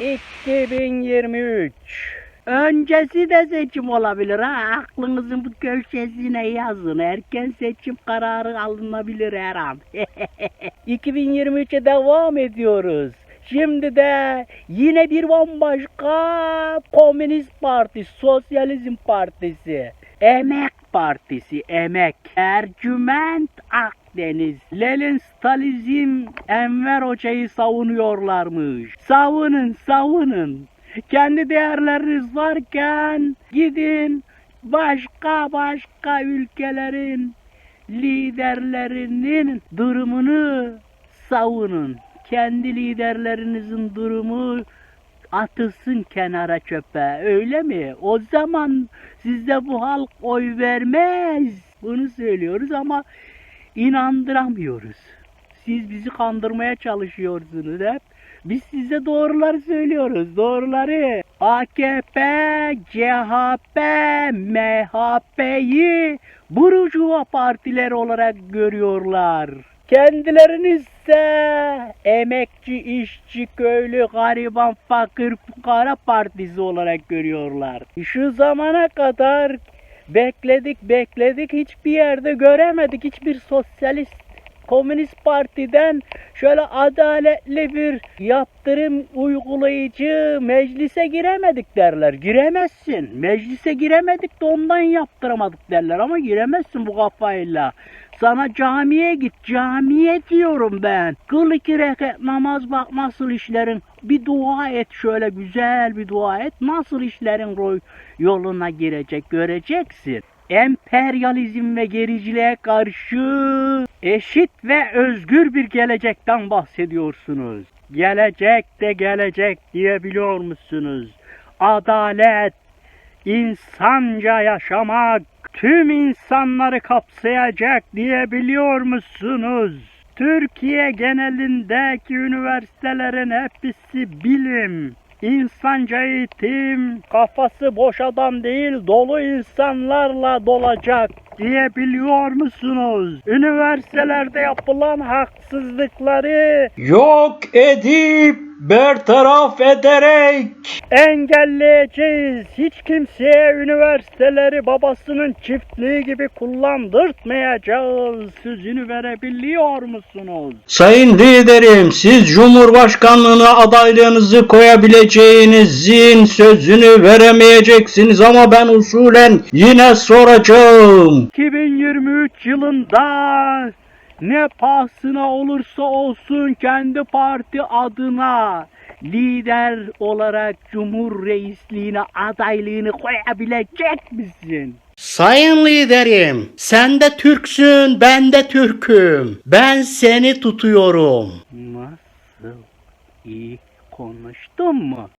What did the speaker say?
2023 Öncesi de seçim olabilir ha. Aklınızın bu köşesine yazın. Erken seçim kararı alınabilir her an. 2023'e devam ediyoruz. Şimdi de yine bir bambaşka Komünist Parti, Sosyalizm Partisi, Emek Partisi, Emek, Ercüment Akdeniz, Lenin Stalizm Enver Hoca'yı savunuyorlarmış. Savunun, savunun. Kendi değerleriniz varken gidin başka başka ülkelerin liderlerinin durumunu savunun. Kendi liderlerinizin durumu atılsın kenara çöpe. Öyle mi? O zaman sizde bu halk oy vermez. Bunu söylüyoruz ama inandıramıyoruz. Siz bizi kandırmaya çalışıyorsunuz hep. Biz size doğruları söylüyoruz. Doğruları. AKP, CHP, MHP'yi burjuva partiler olarak görüyorlar. Kendilerini ise emekçi, işçi, köylü, gariban, fakir, fukara partisi olarak görüyorlar. Şu zamana kadar bekledik bekledik hiçbir yerde göremedik hiçbir sosyalist Komünist Parti'den şöyle adaletli bir yaptırım uygulayıcı meclise giremedik derler. Giremezsin. Meclise giremedik de ondan yaptıramadık derler ama giremezsin bu kafayla. Sana camiye git. Camiye diyorum ben. Kıl iki rekat namaz bak nasıl işlerin. Bir dua et şöyle güzel bir dua et. Nasıl işlerin yoluna girecek göreceksin. Emperyalizm ve gericiliğe karşı eşit ve özgür bir gelecekten bahsediyorsunuz. Gelecek de gelecek diyebiliyor musunuz? Adalet, insanca yaşamak, tüm insanları kapsayacak diyebiliyor musunuz? Türkiye genelindeki üniversitelerin hepsi bilim, insanca eğitim, kafası boş adam değil dolu insanlarla dolacak diyebiliyor musunuz? Üniversitelerde yapılan haksızlıkları Yok edip bertaraf ederek engelleyeceğiz. Hiç kimseye üniversiteleri babasının çiftliği gibi kullandırtmayacağız. Sözünü verebiliyor musunuz? Sayın liderim siz Cumhurbaşkanlığına adaylığınızı koyabileceğinizin sözünü veremeyeceksiniz ama ben usulen yine soracağım. 2023 yılında ne pahasına olursa olsun kendi parti adına lider olarak Cumhur Reisliğine adaylığını koyabilecek misin? Sayın liderim sen de Türksün ben de Türk'üm. Ben seni tutuyorum. Nasıl? İyi konuştun mu?